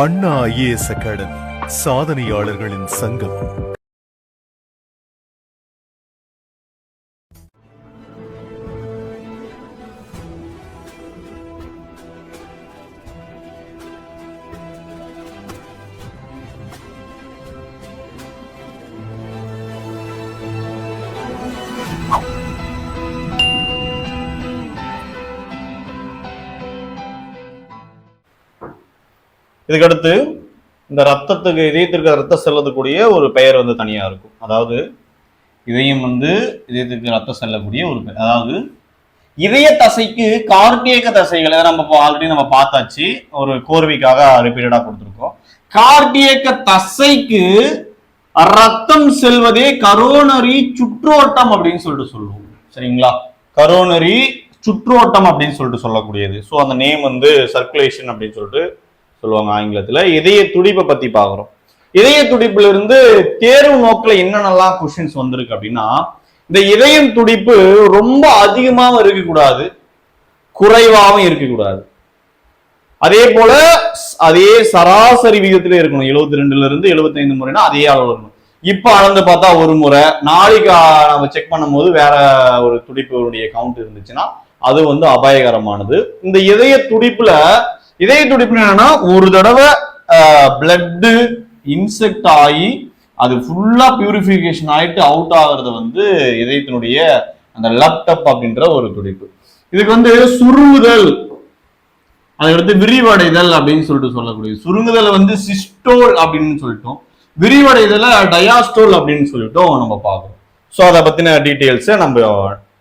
அண்ணா IAS academy சாதனையாளர்களின் சங்கம். இதுக்கடுத்து இந்த ரத்தத்துக்கு இதயத்திற்கு ரத்தம் செல்லக்கூடிய ஒரு பெயர் வந்து தனியாக இருக்கும். அதாவது இதயம் வந்து இதயத்திற்கு ரத்தம் செல்லக்கூடிய ஒரு பெயர். அதாவது இதய தசைக்கு கார்டியக தசைகளை நம்ம ஆல்ரெடி நம்ம பார்த்தாச்சு. ஒரு கோர்வைக்காக ரிப்பீட்டடா கொடுத்துருக்கோம். கார்டியக்க தசைக்கு ரத்தம் செல்வதே கரோனரி சுற்றோட்டம் அப்படின்னு சொல்லிட்டு சொல்லுவோம். சரிங்களா? கரோனரி சுற்றோட்டம் அப்படின்னு சொல்லிட்டு சொல்லக்கூடியது. ஸோ அந்த நேம் வந்து சர்க்குலேஷன் அப்படின்னு சொல்லிட்டு சொல்லுவாங்க ஆங்கிலத்துல இதய துடிப்பை பத்தி பாக்குறோம் இதய துடிப்புல இருந்து தேர்வு நோக்கில் என்னென்னலாம் கொஷின்ஸ் வந்திருக்கு அப்படின்னா இந்த இதயம் துடிப்பு ரொம்ப அதிகமாகவும் இருக்கக்கூடாது குறைவாகவும் இருக்கக்கூடாது. அதே போல அதே சராசரி விகிதத்திலே இருக்கணும். 72 ரெண்டுல இருந்து 75 முறைனா அதே அளவு இருக்கணும். இப்ப அளந்து பார்த்தா ஒரு முறை. நாளைக்கு நம்ம செக் பண்ணும்போது வேற ஒரு துடிப்புடைய கவுண்ட் இருந்துச்சுன்னா அது வந்து அபாயகரமானது. இந்த இதய துடிப்புல இதய துடிப்பு என்னன்னா ஒரு தடவை பிளட்டு இன்செக்ட் ஆகி அது ஃபுல்லா பியூரிஃபிகேஷன் ஆயிட்டு அவுட் ஆகுறது வந்து இதயத்தினுடைய அந்த லேப்டப் அப்படின்ற ஒரு துடிப்பு. இதுக்கு வந்து சுருங்குதல் அதுக்கடுத்து விரிவடைதல் அப்படின்னு சொல்லிட்டு சொல்லக்கூடிய சுருங்குதல் வந்து சிஸ்டோல் அப்படின்னு சொல்லிட்டோம். விரிவடைதல டயாஸ்டோல் அப்படின்னு சொல்லிட்டோம் நம்ம பார்க்கறோம். ஸோ அதை பத்தின டீட்டெயில்ஸை நம்ம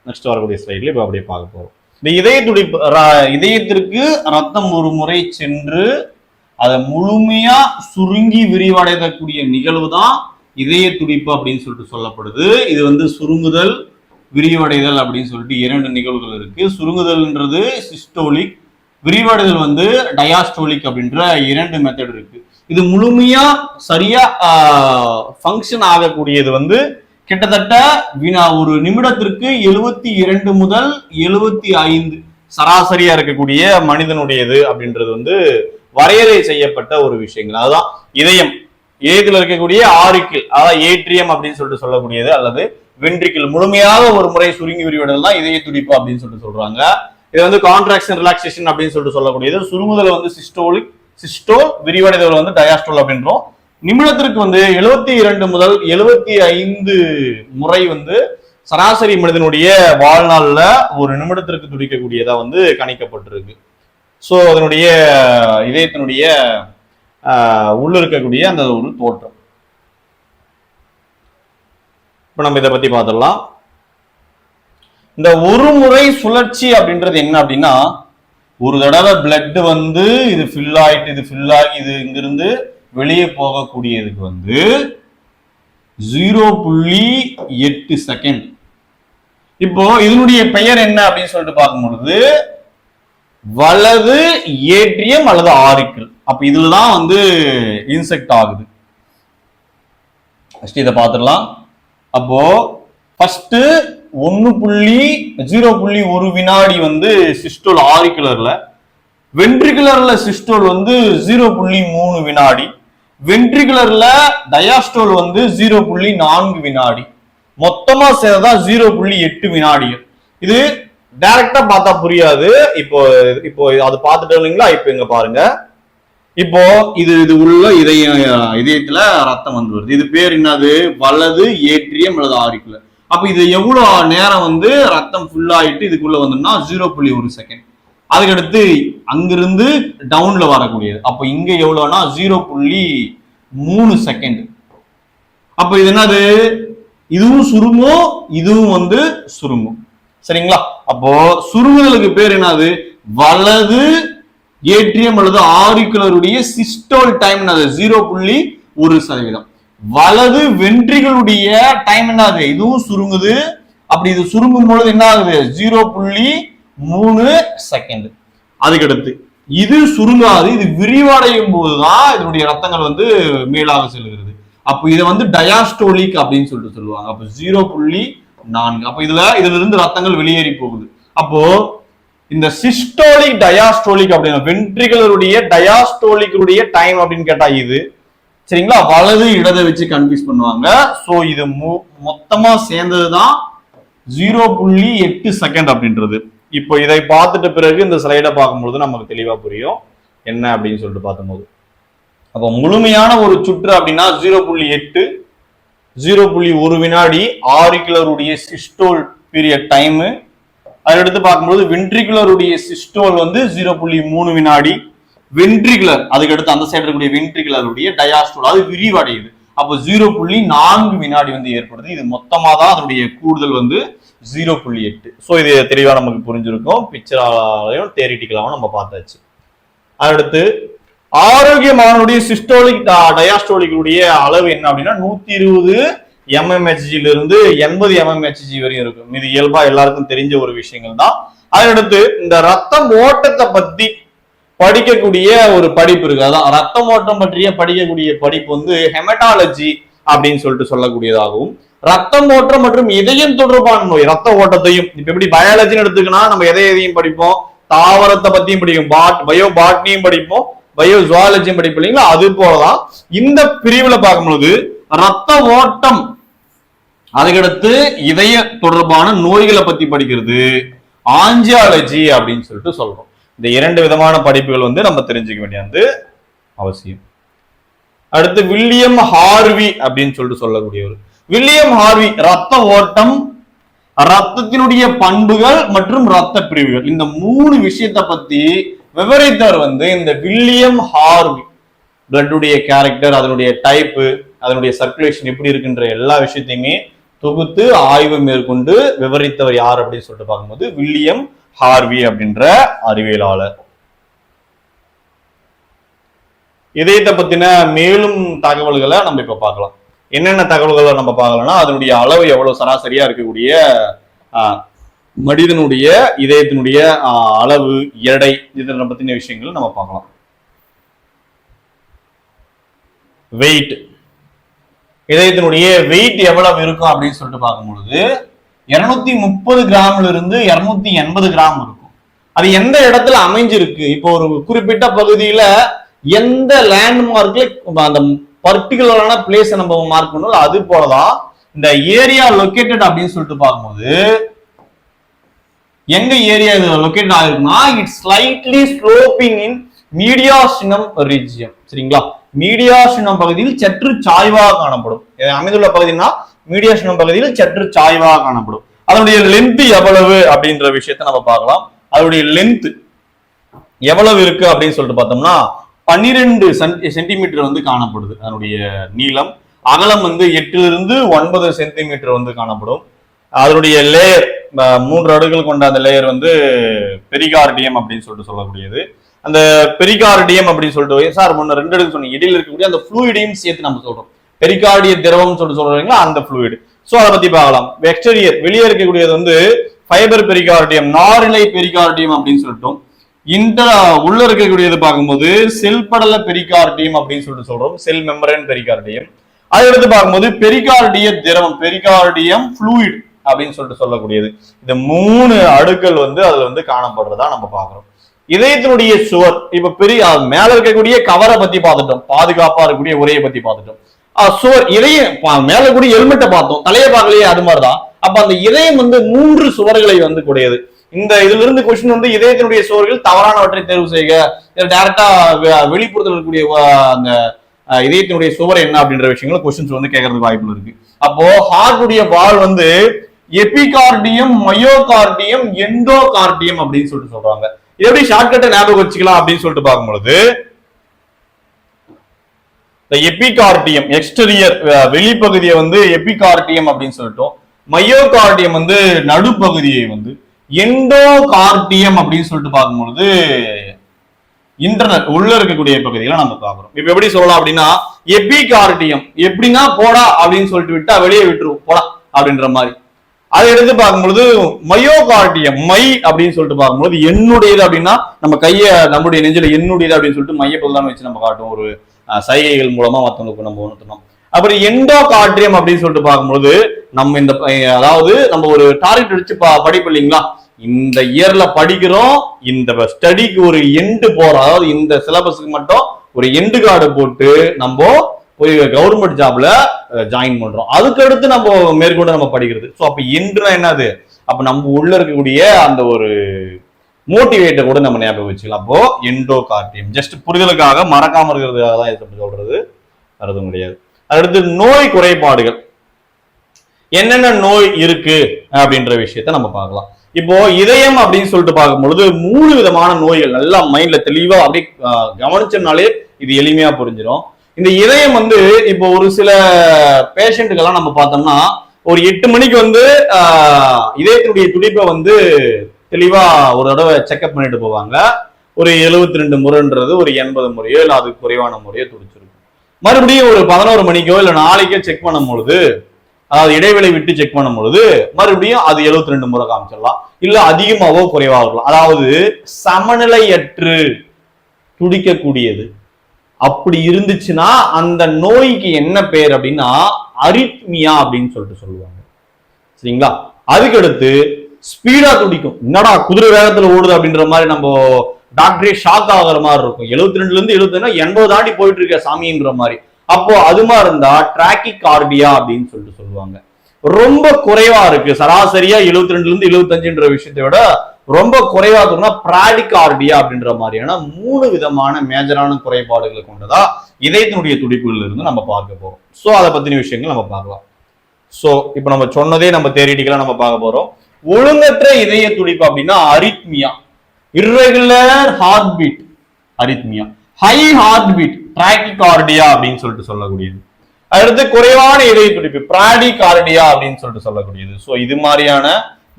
நெக்ஸ்ட் வரக்கூடிய ஸ்லைட்ல இப்போ அப்படியே பார்க்க போறோம். இந்த இதய துடிப்பு ர- இதயத்திற்கு ரத்தம் ஒரு முறை சென்று அதை முழுமையா சுருங்கி விரிவடையக்கூடிய நிகழ்வு தான் இதய துடிப்பு அப்படின்னு சொல்லிட்டு சொல்லப்படுது. இது வந்து சுருங்குதல் விரிவடைதல் அப்படின்னு சொல்லிட்டு இரண்டு நிகழ்வுகள் இருக்கு. சுருங்குதல்ன்றது சிஸ்டோலிக் விரிவடைதல் வந்து டயாஸ்டோலிக் அப்படின்ற இரண்டு மெத்தட் இருக்கு. இது முழுமையா சரியா ஃபங்க்ஷன் ஆகக்கூடியது வந்து கிட்டத்தட்ட வினா ஒரு நிமிடத்திற்கு எழுபத்தி இரண்டு முதல் எழுபத்தி ஐந்து சராசரியா இருக்கக்கூடிய மனிதனுடையது அப்படின்றது வந்து வரையறை செய்யப்பட்ட ஒரு விஷயங்கள். அதுதான் இதயம். இதயத்தில் இருக்கக்கூடிய ஆரிக்கிள் அதாவது ஏட்ரியம் அப்படின்னு சொல்லிட்டு சொல்லக்கூடியது அல்லது வென்ட்ரிக்கிள் முழுமையாக ஒரு முறை சுருங்கி விரிவடைதல் தான் இதய துடிப்பு அப்படின்னு சொல்லிட்டு சொல்றாங்க. இது வந்து கான்ட்ராக்ஷன் ரிலாக்ஸேஷன் அப்படின்னு சொல்லிட்டு சொல்லக்கூடியது. சுருங்குதல் வந்து சிஸ்டோலிக் சிஸ்டோல் விரிவடைதல் வந்து டயாஸ்டோல் அப்படின்றோம். நிமிடத்திற்கு வந்து எழுபத்தி இரண்டு முதல் எழுபத்தி ஐந்து முறை வந்து சராசரி மனிதனுடைய வாழ்நாளில் ஒரு நிமிடத்திற்கு துடிக்கக்கூடியதாக வந்து கணிக்கப்பட்டிருக்கு. ஸோ அதனுடைய இதயத்தினுடைய உள்ள இருக்கக்கூடிய அந்த ஒரு தோற்றம். இப்போ நம்ம இதை பற்றி பார்த்துடலாம். இந்த ஒரு முறை சுழற்சி அப்படின்றது என்ன அப்படின்னா ஒரு தடவை பிளட் வந்து இது ஃபில் ஆயிட்டு இது ஃபில் ஆகி இது இங்கிருந்து வெளியே போகக்கூடியதுக்கு வந்து ஜீரோ புள்ளி எட்டு செகண்ட் இப்போ இதனுடைய பெயர் என்ன அப்படின்னு சொல்லிட்டு பார்க்கும் பொழுது வலது ஏற்றியம் அல்லது ஆரிக்கல் அப்ப இதுலதான் வந்து இன்செக்ட் ஆகுது. ஃபர்ஸ்ட் இதை பார்த்துடலாம். அப்போ ஃபர்ஸ்ட் ஒன்னு புள்ளி ஜீரோ புள்ளி ஒரு வினாடி வந்து சிஸ்டோல் ஆரிக்குலர்ல வென்ட்ரிகுலர்ல சிஸ்டோல் வந்து ஜீரோ புள்ளி மூணு வினாடி. வென்ட்ரிகுலர்ல டயாஸ்டோல் வந்து ஜீரோ புள்ளி நான்கு வினாடி. மொத்தமா சேர்ந்தா ஜீரோ புள்ளி எட்டு வினாடிகள். இது டைரக்டா பார்த்தா புரியாது. இப்போ இப்போ அது பார்த்துட்டு இல்லைங்களா? இப்போ இங்க பாருங்க. இப்போ இது இது உள்ள இதய இதயத்துல ரத்தம் வந்து வருது. இது பேர் என்னது? வலது ஏற்றியம் அல்லது ஆரிக்குலர் அப்ப இது எவ்வளவு நேரம் வந்து ரத்தம் ஃபுல்லாயிட்டு இதுக்குள்ள வந்தோம்னா ஜீரோ புள்ளி ஒரு செகண்ட் அதுக்கடுத்து அங்கிருந்து டவுன்ல வரக்கூடியது. அப்ப இங்க எவ்வளவுனா ஜீரோ புள்ளி மூணு செகண்ட் அப்ப இது என்னது? இதுவும் சுருங்கும் இதுவும் வந்து சுருங்கும் சரிங்களா? அப்போ சுருங்குதலுக்கு பேர் என்னது? வலது ஏற்றியம் அல்லது ஆரிக்குலருடைய சிஸ்டோல் டைம் என்னது? ஜீரோ புள்ளி ஒரு சதவீதம். வலது வென்ட்ரிகளுடைய டைம் என்னது? இதுவும் சுருங்குது. அப்படி இது சுருங்கும் பொழுது என்ன ஆகுது? ஜீரோ புள்ளி மூணு செகண்ட் அதுக்கடுத்து இது சுருங்காது இது விரிவடையும் போதுதான் இதனுடைய ரத்தங்கள் வந்து மேலாக செல்கிறது. அப்போ இதை வந்து டயாஸ்டோலிக் அப்படின்னு சொல்லிட்டு சொல்லுவாங்க. அப்போ ஜீரோ புள்ளி நான்கு. அப்போ இதுல இதுல இருந்து ரத்தங்கள் வெளியேறி போகுது. அப்போ இந்த சிஸ்டோலிக் டயாஸ்டோலிக் அப்படின்னா வென்ட்ரிகுலருடைய டயாஸ்டோலிக்குடைய டைம் அப்படின்னு கேட்டா இது. சரிங்களா? வலது இடதை வச்சு கன்ஃபியூஸ் பண்ணுவாங்க. சோ இது மொ- மொத்தமா சேர்ந்ததுதான் ஜீரோ புள்ளி எட்டு செகண்ட் அப்படின்றது. இப்போ இதை பார்த்துட்ட பிறகு இந்த ஸ்லைடை பார்க்கும்பொழுது நமக்கு தெளிவாக புரியும். என்ன அப்படின்னு சொல்லிட்டு பார்த்தபோது அப்போ முழுமையான ஒரு சுற்று அப்படின்னா ஜீரோ புள்ளி எட்டு ஜீரோ புள்ளி ஒரு வினாடி ஆரிகுலருடைய சிஸ்டோல் பீரியட் டைமு அடுத்து பார்க்கும்போது வென்ட்ரிகுலருடைய சிஸ்டோல் வந்து ஜீரோ புள்ளி மூணு வினாடி. வென்ட்ரிகுலர் அதுக்கு அடுத்து அந்த சைடு இருக்கக்கூடிய வென்ட்ரிகுலருடைய டயாஸ்டோல் அது விரிவடையுது. அப்போ ஜீரோ புள்ளி நான்கு வினாடி வந்து ஏற்படுது. இது மொத்தமாக தான் அதனுடைய கூடுதல் வந்து ஜீரோ புள்ளி எட்டு. ஸோ இது தெளிவாக நமக்கு புரிஞ்சிருக்கும். பிக்சராலையும் தேரிட்டிக்கலாவும் நம்ம பார்த்தாச்சு. அடுத்து ஆரோக்கியமானவருடைய சிஸ்டோலிக் டயாஸ்டோலிக்குடைய அளவு என்ன அப்படின்னா நூத்தி இருபது எம்எம்ஹெச்ஜில இருந்து எண்பது எம்எம்ஹெச்ஜி வரையும் இருக்கும். இது இயல்பா எல்லாருக்கும் தெரிஞ்ச ஒரு விஷயங்கள் தான் அதனடுத்து இந்த ரத்தம் ஓட்டத்தை பத்தி படிக்கக்கூடிய ஒரு படிப்பு இருக்கு. அதான் ரத்தம் ஓட்டம் பற்றிய படிக்கக்கூடிய படிப்பு வந்து ஹெமட்டாலஜி அப்படின்னு சொல்லிட்டு சொல்லக்கூடியதாகவும் ரத்தம் ஓட்டம் மற்றும் இதயம் தொடர்பான நோய் ரத்த ஓட்டத்தையும் இப்ப எப்படி பயாலஜின்னு எடுத்துக்கினா நம்ம எதை எதையும் படிப்போம்? தாவரத்தை பத்தியும் படிக்கும் பாட் பயோ பாட்னியும் படிப்போம். பயோ ஜுவாலஜியும் படிப்போம் இல்லைங்களா? அது போலதான். இந்த பிரிவுல பார்க்கும்போது ரத்த ஓட்டம் அதுக்கடுத்து இதய தொடர்பான நோய்களை பத்தி படிக்கிறது ஆஞ்சியாலஜி அப்படின்னு சொல்லிட்டு சொல்றோம். இந்த இரண்டு விதமான படிப்புகள் வந்து நம்ம தெரிஞ்சுக்க வேண்டியது அவசியம். அடுத்து வில்லியம் ஹார்வி அப்படின்னு சொல்லிட்டு சொல்லக்கூடியவர். வில்லியம் ஹார்வி ரத்த ஓட்டம் ரத்தத்தினுடைய பண்புகள் மற்றும் ரத்த பிரிவுகள். இந்த மூணு விஷயத்தை பத்தி விவரித்தவர் வந்து இந்த வில்லியம் ஹார்வி. பிளட்டுடைய கேரக்டர் அதனுடைய டைப்பு அதனுடைய சர்க்குலேஷன் எப்படி இருக்குன்ற எல்லா விஷயத்தையுமே தொகுத்து ஆய்வு மேற்கொண்டு விவரித்தவர் யார் அப்படின்னு சொல்லிட்டு பார்க்கும்போது வில்லியம் ஹார்வி அப்படின்ற அறிவியலாளர். இதயத்தை பத்தின மேலும் தகவல்களை நம்ம இப்ப பார்க்கலாம். என்னென்ன தகவல்களை நம்ம பார்க்கலாம்னா அதனுடைய அளவு எவ்வளவு சராசரியா இருக்கக்கூடிய ஆஹ், மனிதனுடைய இதயத்தினுடைய அளவு எடை இதனை பத்தின விஷயங்கள் நம்ம பார்க்கலாம். வெயிட் இதயத்தினுடைய வெயிட் எவ்வளவு இருக்கும் அப்படின்னு சொல்லிட்டு பார்க்கும் பொழுது இருநூத்தி முப்பது கிராம்ல இருந்து இருநூத்தி எண்பது கிராம் இருக்கும். அது எந்த இடத்துல அமைஞ்சிருக்கு? இப்போ ஒரு குறிப்பிட்ட பகுதியில எந்த லேண்ட்மார்க்ல அந்த பர்டிகுலரான பிளேஸ் நம்ம மார்க் பண்ணோம் அது போலதான் இந்த ஏரியா லொக்கேட்டட் அப்படின்னு சொல்லிட்டு பார்க்கும்போது எங்க ஏரியா இது லொக்கேட் ஆயிருக்குன்னா it's slightly sloping in mediastinum region சரிங்களா? மீடியாசினம் பகுதியில் சற்று சாய்வாக காணப்படும். அமைந்துள்ள பகுதினா மீடியேஷன் பகுதியில் சற்று சாய்வாக காணப்படும். அதனுடைய லென்த் எவ்வளவு அப்படின்ற விஷயத்தை நம்ம பார்க்கலாம். அதனுடைய லென்த் எவ்வளவு இருக்கு அப்படின்னு சொல்லிட்டு பார்த்தோம்னா பன்னிரெண்டு சென்டிமீட்டர் வந்து காணப்படுது அதனுடைய நீளம். அகலம் வந்து எட்டிலிருந்து ஒன்பது சென்டிமீட்டர் வந்து காணப்படும். அதனுடைய லேயர் மூன்று அடுகள் கொண்ட அந்த லேயர் வந்து பெரிகார்டியம் அப்படின்னு சொல்லிட்டு சொல்லக்கூடியது. அந்த பெரிகார்டியம் அப்படின்னு சொல்லிட்டு சார் முன்ன ரெண்டு அடுக்கு சொன்னீங்க. இடையில இருக்கக்கூடிய அந்த ஃப்ளூயிடையும் சேர்த்து நம்ம சொல்றோம். பெரிகார்டிய திரவம் சொல்லிட்டு சொல்றீங்களா அந்த ஃப்ளூயிட் ஸோ அதை பத்தி பார்க்கலாம். எக்ஸ்டீரியர் வெளியே இருக்கக்கூடியது வந்து ஃபைபர் பெரிகார்டியம் நாரிலை பெரிகார்டியம் அப்படின்னு சொல்லிட்டோம். இந்த உள்ள இருக்கக்கூடியது பார்க்கும்போது செல் படல பெரிகார்டியம் அப்படின்னு சொல்லிட்டு சொல்றோம். செல் மெம்பரன் பெரிகார்டியம் அதை எடுத்து பார்க்கும்போது பெரிகார்டிய திரவம் பெரிகார்டியம் ஃப்ளூயிட் அப்படின்னு சொல்லிட்டு சொல்லக்கூடியது. இந்த மூணு அடுக்கள் வந்து அதுல வந்து காணப்படுறதா நம்ம பார்க்கறோம். இதயத்தினுடைய சுவர் இப்ப பெரிய மேல இருக்கக்கூடிய கவரை பத்தி பார்த்துட்டோம். பாதுகாப்பா இருக்கக்கூடிய உரையை பத்தி பார்த்துட்டோம். சுவர் இதயம் பா- மேல கூடிய ஹெல்மெட்டை பார்த்தோம். தலையை பார்க்கலையே அது மாதிரிதான். அப்ப அந்த இதயம் வந்து மூன்று சுவர்களை வந்து கூடியது. இந்த இதுல இருந்து கொஸ்டின் வந்து இதயத்தினுடைய சுவர்கள் தவறானவற்றை தேர்வு செய்க. இதை டைரக்டா வெளிப்புறத்தில் இருக்கக்கூடிய அந்த இதயத்தினுடைய சுவர் என்ன அப்படின்ற விஷயங்கள கொஸ்டின்ஸ் வந்து கேட்கறதுக்கு வாய்ப்பு இருக்கு. அப்போ ஹார்ட்டுடைய வால் வந்து எபிகார்டியம் மயோகார்டியம் எண்டோகார்டியம் அப்படின்னு சொல்லிட்டு சொல்றாங்க. எப்படி ஷார்ட்கட்டை ஞாபகம் வச்சுக்கலாம் அப்படின்னு சொல்லிட்டு பார்க்கும்பொழுது இந்த எபிகார்டியம் எக்ஸ்டீரியர் வெளிப்பகுதியை வந்து எபிகார்டியம் அப்படின்னு சொல்லிட்டோம். மையோகார்டியம் வந்து நடுப்பகுதியை வந்து எண்டோகார்டியம் அப்படின்னு சொல்லிட்டு பார்க்கும்பொழுது இன்டர்னல் உள்ள இருக்கக்கூடிய பகுதிகளை நம்ம பார்க்குறோம். இப்ப எப்படி சொல்லலாம் அப்படின்னா எபிகார்டியம் எப்படின்னா போடா அப்படின்னு சொல்லிட்டு விட்டா வெளியே விட்டுருவோம் போடா அப்படின்ற மாதிரி. அதை எடுத்து பார்க்கும்பொழுது மையோகார்டியம் மை அப்படின்னு சொல்லிட்டு பார்க்கும்போது என்னுடையது அப்படின்னா நம்ம கையை நம்முடைய நெஞ்சில என்னுடையது அப்படின்னு சொல்லிட்டு மையப்பொருள் வச்சு நம்ம காட்டும் ஒரு சைகைகள் மூலமா மற்றவங்களுக்கு நம்ம உணர்த்தணும். அப்புறம் எண்டோகார்டியம் அப்படின்னு சொல்லிட்டு பார்க்கும்போது நம்ம இந்த அதாவது நம்ம ஒரு டார்கெட் அடிச்சு ப- படிப்பு இல்லைங்களா? இந்த இயர்ல படிக்கிறோம் இந்த ஸ்டடிக்கு ஒரு எண்டு போறோம். அதாவது இந்த சிலபஸுக்கு மட்டும் ஒரு எண்டு கார்டு போட்டு நம்ம போய் கவர்மெண்ட் ஜாப்ல ஜாயின் பண்றோம். அதுக்கு அடுத்து நம்ம மேற்கொண்டு நம்ம படிக்கிறது. ஸோ அப்ப எண்டுனா என்னது? அப்ப நம்ம உள்ள இருக்கக்கூடிய அந்த ஒரு மோட்டிவேட்டை கூட நம்ம ஞாபகம் வச்சுக்கலாம். அப்போ எண்டோ கார்டியம் ஜஸ்ட் புரிதலுக்காக மறக்காம இருக்கிறதுக்காக தான் இதை சொல்றது. அதுவும் கிடையாது. அடுத்து நோய் குறைபாடுகள். என்னென்ன நோய் இருக்கு அப்படின்ற விஷயத்த நம்ம பார்க்கலாம். இப்போ இதயம் அப்படின்னு சொல்லிட்டு பார்க்கும்பொழுது மூணு விதமான நோய்கள் நல்லா மைண்ட்ல தெளிவா அப்படியே கவனிச்சோம்னாலே இது எளிமையா புரிஞ்சிடும் இந்த இதயம் வந்து இப்போ ஒரு சில பேஷண்ட்டுக்கெல்லாம் நம்ம பார்த்தோம்னா ஒரு எட்டு மணிக்கு வந்து இதயத்தினுடைய துடிப்பை வந்து தெளிவா ஒரு தடவை செக்அப் பண்ணிட்டு போவாங்க. ஒரு 72 ரெண்டு முறைன்றது ஒரு எண்பது முறையோ இல்லை அதுக்கு குறைவான முறையோ துடிச்சிருக்கும். மறுபடியும் ஒரு பதினோரு மணிக்கோ இல்லை நாளைக்கோ செக் பண்ணும் பொழுது அதாவது இடைவெளி விட்டு செக் பண்ணும் பொழுது மறுபடியும் அது 72 ரெண்டு முறை காமிச்சிடலாம். இல்லை அதிகமாகவோ குறைவாக இருக்கலாம். அதாவது சமநிலையற்று துடிக்கக்கூடியது. அப்படி இருந்துச்சுன்னா அந்த நோய்க்கு என்ன பேர் அப்படின்னா அரித்மியா அப்படின்னு சொல்லிட்டு சொல்லுவாங்க. சரிங்களா? அதுக்கடுத்து ஸ்பீடா துடிக்கும். என்னடா குதிரை வேகத்துல ஓடுது அப்படின்ற மாதிரி நம்ம டாக்டரே ஷாக் ஆகுற மாதிரி இருக்கும். 72 ரெண்டுல இருந்து எழுபத்தி எண்பது தாண்டி போயிட்டு இருக்க சாமின்ற மாதிரி. அப்போ அது மாதிரி இருந்தா டிராக்கிக் கார்டியா அப்படின்னு சொல்லிட்டு சொல்லுவாங்க. ரொம்ப குறைவா இருக்கு. சராசரியா 72 ரெண்டுல இருந்து எழுபத்தஞ்சுன்ற விஷயத்தை விட ரொம்ப குறைவா இருக்குன்னா பிராடிகார்டியா அப்படின்ற மாதிரியான மூணு விதமான மேஜரான குறைபாடுகளை கொண்டதா இதயத்தினுடைய துடிப்புகள் இருந்து நம்ம பார்க்க போறோம். ஸோ அதை பத்தின விஷயங்கள் நம்ம பார்க்கலாம். ஸோ இப்போ நம்ம சொன்னதே நம்ம தேடிக்கலாம் நம்ம பார்க்க போறோம். ஒழுங்கற்ற இதய துடிப்பு அப்படின்னா arrhythmia irregular heart beat arrhythmia high heart beat tachycardia அப்படின்னு சொல்லிட்டு சொல்லக்கூடியது. அடுத்து குறைவான இதய துடிப்பு பிராடிகார்டியா அப்படின்னு சொல்லிட்டு சொல்லக்கூடியது. ஸோ இது மாதிரியான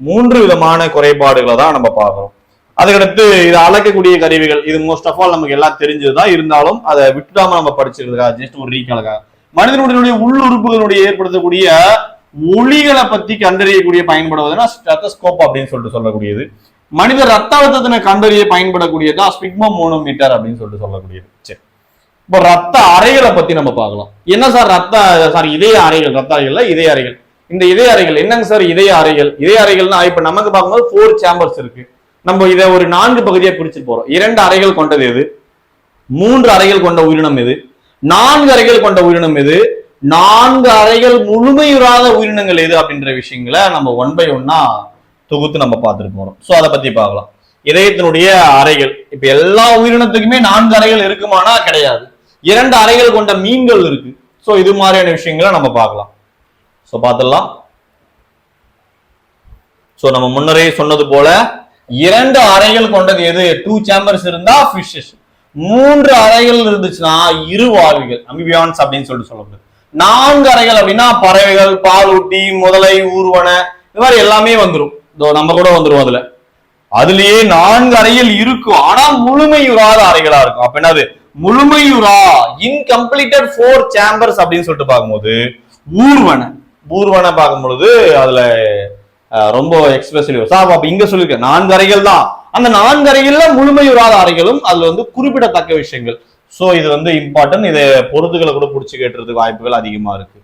மூன்று விதமான குறைபாடுகளை தான் நம்ம பார்க்கிறோம். அதுக்கடுத்து இதை அளக்கக்கூடிய கருவிகள் இது மோஸ்ட் ஆஃப் ஆல் நமக்கு எல்லாம் தெரிஞ்சதுதான். இருந்தாலும் அதை விட்டுடாம நம்ம படிச்சிருக்கா ஜஸ்ட் ஒரு ரீகாலுக்காக மனிதனுடைய உள்ளுறுப்புகளுடைய ஏற்படுத்தக்கூடிய ஒளிகளை பத்தி கண்டறியக்கூடிய பயன்படுவதுன்னா ஸ்டெத்தஸ்கோப் அப்படின்னு சொல்லிட்டு சொல்லக்கூடியது. மனித ரத்த அழுத்தத்தினை கண்டறிய பயன்படக்கூடியதா ஸ்பிக்மம் மோனோமீட்டர் அப்படின்னு சொல்லிட்டு சொல்லக்கூடியது. சரி. இப்போ ரத்த அறைகளை பத்தி நம்ம பார்க்கலாம். என்ன சார் ரத்த சாரி இதய அறைகள் ரத்த அறைகள்ல இதய அறைகள். இந்த இதய அறைகள் என்னங்க சார் இதய அறைகள்? இதய அறைகள்னா இப்ப நமக்கு பார்க்கும்போது ஃபோர் சேம்பர்ஸ் இருக்கு. நம்ம இதை ஒரு நான்கு பகுதியை பிரிச்சு போறோம். இரண்டு அறைகள் கொண்டது எது? மூன்று அறைகள் கொண்ட உயிரினம் எது? நான்கு அறைகள் கொண்ட உயிரினம் எது? நான்கு அறைகள் முழுமையுறாத உயிரினங்கள் எது அப்படின்ற விஷயங்களை நம்ம ஒன் பை ஒன்னா தொகுத்து நம்ம பார்த்துட்டு போறோம். ஸோ அதை பத்தி பார்க்கலாம். இதயத்தினுடைய அறைகள். இப்ப எல்லா உயிரினத்துக்குமே நான்கு அறைகள் இருக்குமானா? கிடையாது. இரண்டு அறைகள் கொண்ட மீன்கள் இருக்கு. ஸோ இது மாதிரியான விஷயங்களை நம்ம பார்க்கலாம். ஸோ பார்த்துடலாம். ஸோ நம்ம முன்னரே சொன்னது போல இரண்டு அறைகள் கொண்டது எது? டூ சேம்பர்ஸ் இருந்தா ஃபிஷஸ் மூன்று அறைகள் இருந்துச்சுன்னா இரு வாழ்விகள். அமிபியான்ஸ் அப்படின்னு சொல்லிட்டு சொல்லப்படுது. நான்கு அறைகள் அப்படின்னா பறவைகள் பாலூட்டி முதலை ஊர்வன இது மாதிரி எல்லாமே வந்துடும் இதோ நம்ம கூட வந்துடும் அதுல. அதுலயே நான்கு அறைகள் இருக்கும். ஆனா முழுமையுறாத அறைகளா இருக்கும். அப்ப என்னது? முழுமையுறா இன்கம்ப்ளீட்டட் ஃபோர் சேம்பர்ஸ் அப்படின்னு சொல்லிட்டு பார்க்கும்போது ஊர்வன. ஊர்வன பார்க்கும் பொழுது அதுல ரொம்ப எக்ஸ்பிரசிவ் சார் அப்ப இங்க சொல்லியிருக்கேன் நான்கு அறைகள் தான். அந்த நான்கு அறைகள்ல முழுமையுறாத அறைகளும் அதுல வந்து குறிப்பிடத்தக்க விஷயங்கள். ஸோ இது வந்து இம்பார்ட்டன்ட் இதை பொருத்துகளை கூட பிடிச்சி கேட்டுறதுக்கு வாய்ப்புகள் அதிகமாக இருக்கு.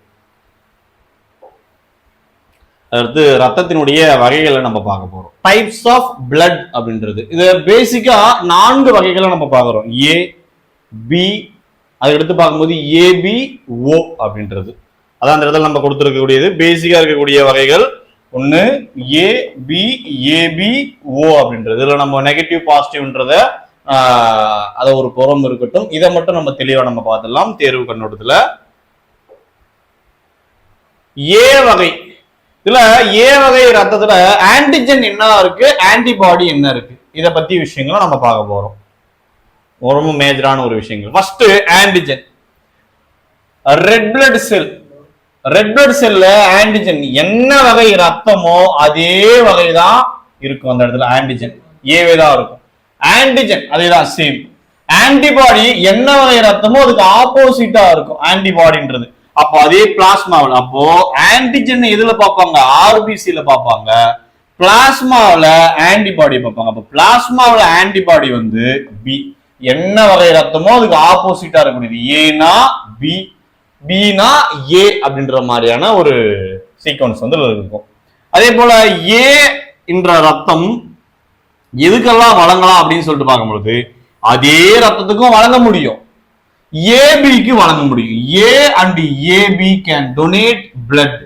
அடுத்து ரத்தத்தினுடைய வகைகளை நம்ம பார்க்க போறோம். டைப்ஸ் ஆஃப் பிளட் அப்படின்றது. இது பேசிக்கா நான்கு வகைகளை நம்ம பார்க்குறோம் ஏ பி அதுக்கடுத்து பார்க்கும்போது ஏபி ஓ அப்படின்றது. அதான் அந்த இடத்துல நம்ம கொடுத்துருக்கக்கூடியது. பேசிக்காக இருக்கக்கூடிய வகைகள் ஒன்று ஏ பி ஏபி ஓ அப்படின்றது. இதில் நம்ம நெகட்டிவ் பாசிட்டிவ்ன்றத அதை ஒரு புறம் இருக்கட்டும். இதை மட்டும் நம்ம தெளிவா நம்ம பார்த்துடலாம். தேர்வு கண்ணோட்டத்தில். ஏ வகை. இதுல ஏ வகை ரத்தத்துல ஆன்டிஜன் என்ன இருக்கு? ஆன்டிபாடி என்ன இருக்கு? இதை பத்தி விஷயங்களை நம்ம பார்க்க போறோம். ரொம்ப மேஜரான ஒரு விஷயங்கள். First antigen red blood cell red blood செல்ல ஆன்டிஜன் என்ன வகை ரத்தமோ அதே வகை தான் இருக்கும் அந்த இடத்துல ஆன்டிஜன் ஏவே தான் இருக்கும். ஆன்டிஜன் அதே தான் சேம் ஆன்டிபாடி என்ன வகை ரத்தமோ அதுக்கு ஆப்போசிட்டா இருக்கும் ஆன்டிபாடின்றது அப்போ அதே பிளாஸ்மாவில் அப்போ ஆன்டிஜன் எதுல பார்ப்பாங்க? ஆர்பிசியில பார்ப்பாங்க. பிளாஸ்மாவில் ஆன்டிபாடி பார்ப்பாங்க. அப்போ பிளாஸ்மாவில் ஆன்டிபாடி வந்து பி என்ன வகை ரத்தமோ அதுக்கு ஆப்போசிட்டா இருக்கக்கூடியது. ஏனா பி பினா ஏ அப்படின்ற மாதிரியான ஒரு சீக்வன்ஸ் வந்து இருக்கும். அதே போல ஏ என்ற ரத்தம் எதுக்கெல்லாம் வழங்கலாம் அப்படின்னு சொல்லிட்டு பார்க்கும்பொழுது அதே ரத்தத்துக்கும் வழங்க முடியும். ஏபிக்கு வழங்க முடியும். A and AB can donate blood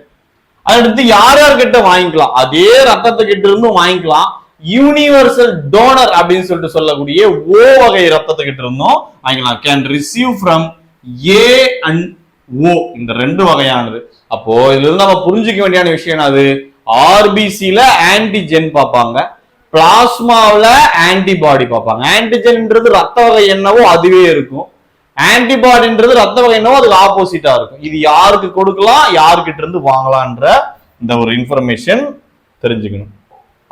அடுத்து யார் யார்கிட்ட வாங்கிக்கலாம்? அதே ரத்தத்துக்கிட்ட இருந்து வாங்கிக்கலாம். யூனிவர்சல் டோனர் அப்படின்னு சொல்லிட்டு சொல்லக்கூடிய ஓ வகை ரத்தத்துக்கிட்ட இருந்தும் வாங்கிக்கலாம். Can receive from A and O இந்த ரெண்டு வகையானது. அப்போ இதுல இருந்து நம்ம புரிஞ்சுக்க வேண்டியான விஷயம் என்னது? ஆர்பிசில ஆன்டிஜென் பார்ப்பாங்க. பிளாஸ்மாவில் ஆன்டிபாடி பார்ப்பாங்க. ஆன்டிஜென்ன்றது ரத்த வகை என்னவோ அதுவே இருக்கும். ஆன்டிபாடின்றது ரத்த வகை என்னவோ அதுக்கு ஆப்போசிட்டா இருக்கும். இது யாருக்கு கொடுக்கலாம் யாருக்கிட்ட இருந்து வாங்கலான்ற இந்த ஒரு இன்ஃபர்மேஷன் தெரிஞ்சுக்கணும்.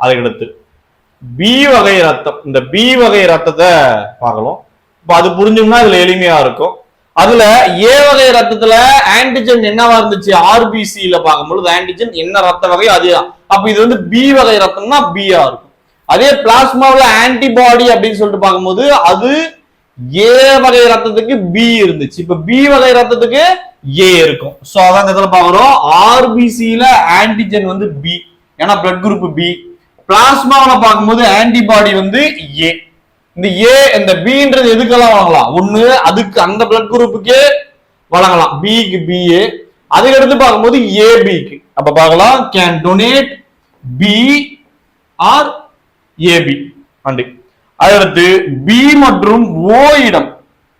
அதுக்கடுத்து பி வகை ரத்தம். இந்த பி வகை ரத்தத்தை பார்க்கலாம். இப்போ அது புரிஞ்சோம்னா இதுல எளிமையா இருக்கும். அதுல ஏ வகை ரத்தத்துல ஆன்டிஜென் என்னவா இருந்துச்சு? ஆர்பிசியில பார்க்கும்பொழுது ஆன்டிஜென் என்ன ரத்த வகை? அதுதான். அப்ப இது வந்து பி வகை ரத்தம்னா பிஆர் இருக்கும். அதே பிளாஸ்மாவில் ஆன்டிபாடி அப்படின்னு சொல்லிட்டு பார்க்கும்போது அது ஏ வகை ரத்தத்துக்கு பி இருந்துச்சு. இப்ப பி வகை ரத்தத்துக்கு ஏ இருக்கும். சோ அதான் இதுல பாக்குறோம் ஆர்பிசியில ஆன்டிஜென் வந்து பி ஏன்னா பிளட் குரூப் பி பிளாஸ்மாவில் பார்க்கும்போது ஆன்டிபாடி வந்து ஏ இந்த ஏ இந்த பின்றது எதுக்கெல்லாம் வழங்கலாம்? ஒண்ணு அதுக்கு அந்த பிளட் குரூப்புக்கே வழங்கலாம். பிக்கு பிஏ அதுக்கடுத்து பார்க்கும்போது ஏபிக்கு அப்ப பார்க்கலாம். Can donate B or AB and அடுத்து பி மற்றும் ஓ இடம்.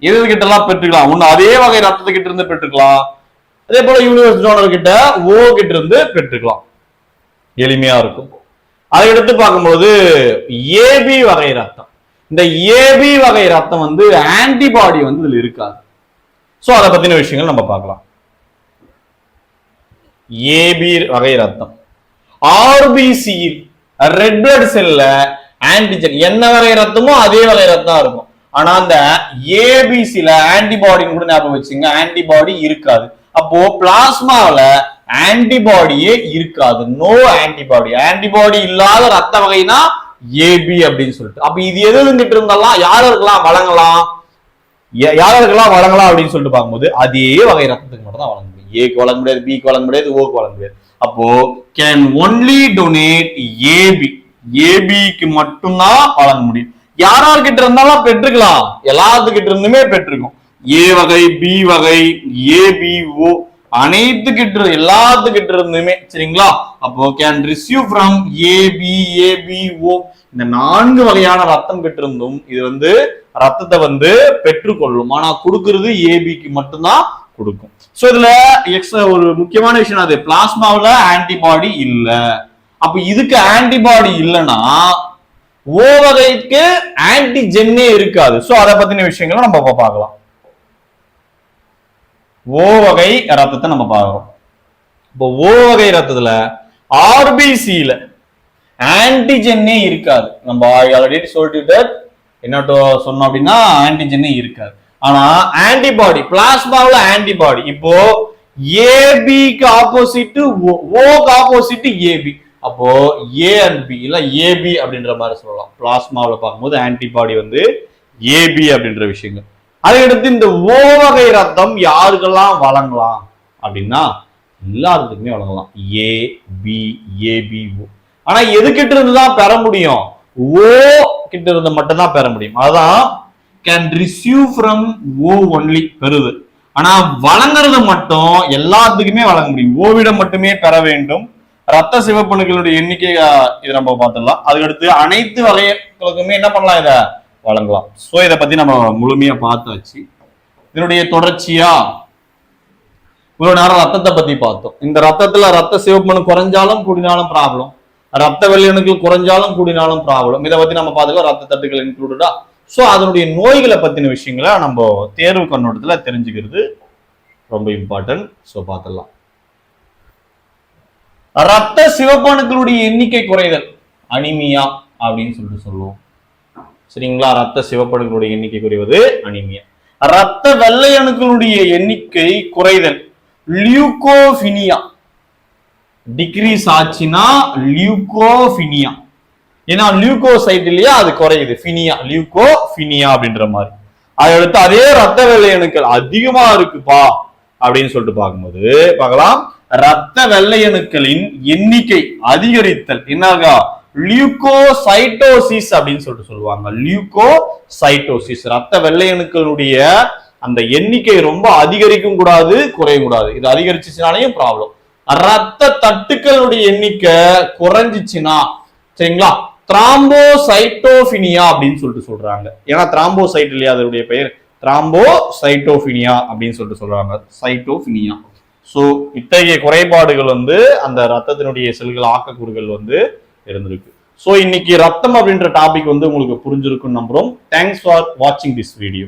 எது கிட்ட எல்லாம் பெற்றுக்கலாம்? ஒண்ணு அதே வகை ரத்தத்தை கிட்ட இருந்து பெற்றுக்கலாம். அதே போல யூனிவர்ஸ் டோனர் கிட்ட ஓ கிட்ட இருந்து பெற்றுக்கலாம். எளிமையா இருக்கும். அதை எடுத்து பார்க்கும்போது ஏபி வகை ரத்தம். இந்த ஏபி வகை ரத்தம் வந்து ஆன்டிபாடி வந்து இதுல இருக்காது. சோ அதை பத்தின விஷயங்கள் நம்ம பார்க்கலாம். ஏபி வகை ரத்தம். ஆர்பிசியில் ரெட் பிளட் செல்ல ஆன்டிஜன் என்ன வகை ரத்தமோ அதே வகை ரத்தம் இருக்கும். ஆனா அந்த ஏபிசில ஆன்டிபாடின்னு கூட ஞாபகம் வச்சுங்க. ஆன்டிபாடி இருக்காது. அப்போ பிளாஸ்மாவில ஆன்டிபாடியே இருக்காது. நோ ஆன்டிபாடி ஆன்டிபாடி இல்லாத ரத்த வகைனா ஏபி அப்படின்னு சொல்லிட்டு. அப்ப இது எது இருந்துட்டு இருந்தாலும் யாருக்கெல்லாம் வழங்கலாம்? யார் யாருக்கெல்லாம் வழங்கலாம் அப்படின்னு சொல்லிட்டு பார்க்கும்போது அதே வகை ரத்தத்துக்கு மட்டும் தான் வழங்க முடியும். ஏக்கு வழங்க முடியாது பிக்கு வழங்க முடியாது ஓக்கு வழங்க முடியாது. அப்போ கேன் ஒன்லி டொனேட் ஏபி ஏபிக்கு மட்டும்தான் வழங்க முடியும். யார் யார்கிட்ட இருந்தாலும் பெற்றுக்கலாம். எல்லாத்துக்கிட்ட இருந்துமே பெற்றுக்கும். ஏ வகை பி வகை ஏபிஓ ஓ அனைத்துக்கிட்ட எல்லாத்து எல்லாத்துக்கிட்ட இருந்துமே சரிங்களா? அப்போ can receive from AB ABO O இந்த நான்கு வகையான ரத்தம் பெற்றிருந்தும் இது வந்து ரத்தத்தை வந்து பெற்றுக்கொள்ளும். ஆனா கொடுக்கறது ஏபிக்கு மட்டும்தான் கொடுக்கும். ஸோ இதுல எக்ஸ்ட்ரா ஒரு முக்கியமான விஷயம் அது பிளாஸ்மாவுல ஆன்டிபாடி இல்ல. அப்ப இதுக்கு ஆன்டிபாடி இல்லைன்னா ஓ வகைக்கு ஆன்டிஜென்னே இருக்காது. ஸோ அதை பத்தின விஷயங்களை நம்ம பார்க்கலாம். ஓ வகை ரத்தத்தை நம்ம பார்க்கிறோம். இப்போ ஓ வகை ரத்தத்துல ஆர்பிசியில ஆன்டிஜென்னே இருக்காது. நம்ம ஆல்ரெடி சொல்லிட்டு என்ன சொன்னோம் அப்படின்னா ஆன்டிஜென்னே இருக்காது. ஆனா ஆன்டிபாடி பிளாஸ்மாவில் ஆன்டிபாடி இப்போ ஏபிக்கு ஆப்போசிட் ஓக்கு ஆப்போசிட் ஏபி அப்போ ஏ அண்ட் பி இல்ல ஏபி அப்படின்ற மாதிரி சொல்லலாம். பிளாஸ்மாவில் பார்க்கும்போது ஆன்டிபாடி வந்து ஏபி அப்படின்ற விஷயங்கள். அதையடுத்து இந்த ஓ வகை ரத்தம் யாருக்கெல்லாம் வழங்கலாம்? அப்படின்னா எல்லாத்துக்குமே வழங்கலாம். ஏ பி ஏபி ஓ ஆனா எதுகிட்ட இருந்து தான் பெற முடியும்? ஓ கிட்ட இருந்து மட்டும் தான் பெற முடியும். அதான் can receive from O only பெறுது. ஆனா வழங்குறது மட்டும் எல்லாத்துக்குமே வழங்க முடியும். ஓவிடம் மட்டுமே பெற வேண்டும். ரத்த சிவப்பணுக்களுடைய எண்ணிக்கை இது நம்ம பார்த்துடலாம். அதுக்கடுத்து அனைத்து வலையங்களுக்குமே என்ன பண்ணலாம் இதை வழங்கலாம். சோ இதை பத்தி நம்ம முழுமையா பார்த்தாச்சு. இதனுடைய தொடர்ச்சியா இவ்வளவு நேரம் ரத்தத்தை பத்தி பார்த்தோம். இந்த ரத்தத்துல ரத்த சிவப்பணு குறைஞ்சாலும் கூடினாலும் ப்ராப்ளம் ரத்த வெள்ளையணுக்கள் குறைஞ்சாலும் கூடினாலும் ப்ராப்ளம் இதை பத்தி நம்ம பார்த்துக்கலாம். ரத்த தட்டுகள் இன்க்ளூடடா சோ அதனுடைய நோய்களை பத்தின விஷயங்களை நம்ம தேர்வு கண்ணோட்டத்துல தெரிஞ்சுக்கிறது ரொம்ப இம்பார்ட்டன்ட் சோ பார்த்துடலாம். ரத்த சிவப்பணுக்களுடைய எண்ணிக்கை குறைதல் அனிமியா அப்படின்னு சொல்லிட்டு சொல்லுவோம். சரிங்களா? ரத்த சிவப்பணுக்களுடைய எண்ணிக்கை குறைவது அனிமியா. ரத்த வெள்ளை அணுக்களுடைய எண்ணிக்கை குறைதல் லியூகோபினியா டிக்ரீஸ் ஆச்சுன்னா லியூகோபினியா ஏன்னா லியூகோசைட் இல்லையா அது குறையுது. ஃபினியா லியூகோபினியா அப்படின்ற மாதிரி. அதை அடுத்து அதே ரத்த வெள்ளை அணுக்கள் அதிகமா இருக்குப்பா அப்படின்னு சொல்லிட்டு பார்க்கும்போது பார்க்கலாம். ரத்த வெள்ளையணுக்களின் எண்ணிக்கை அதிகரித்தல் என்னகா? லியூகோசைட்டோசிஸ் அப்படின்னு சொல்லிட்டு சொல்லுவாங்க. லியூகோசைட்டோசிஸ் ரத்த வெள்ளையணுக்களுடைய அந்த எண்ணிக்கை ரொம்ப அதிகரிக்கும் கூடாது குறையும் கூடாது. இது அதிகரிச்சுச்சுனாலையும் ப்ராப்ளம் ரத்த தட்டுக்களுடைய எண்ணிக்கை குறைஞ்சிச்சுன்னா சரிங்களா? திராம்போசைட்டோபினியா அப்படின்னு சொல்லிட்டு சொல்றாங்க. ஏன்னா திராம்போசைட் இல்லையா? அதனுடைய பெயர் திராம்போசைட்டோபினியா அப்படின்னு சொல்லிட்டு சொல்றாங்க. சைட்டோபினியா ஸோ இத்தகைய குறைபாடுகள் வந்து அந்த ரத்தத்தினுடைய செல்கள் ஆக்கக்கூறுகள் வந்து இருந்திருக்கு. ஸோ இன்னைக்கு ரத்தம் அப்படின்ற டாபிக் வந்து உங்களுக்கு புரிஞ்சிருக்குன்னு நம்புறோம். தேங்க்ஸ் ஃபார் வாட்சிங் திஸ் வீடியோ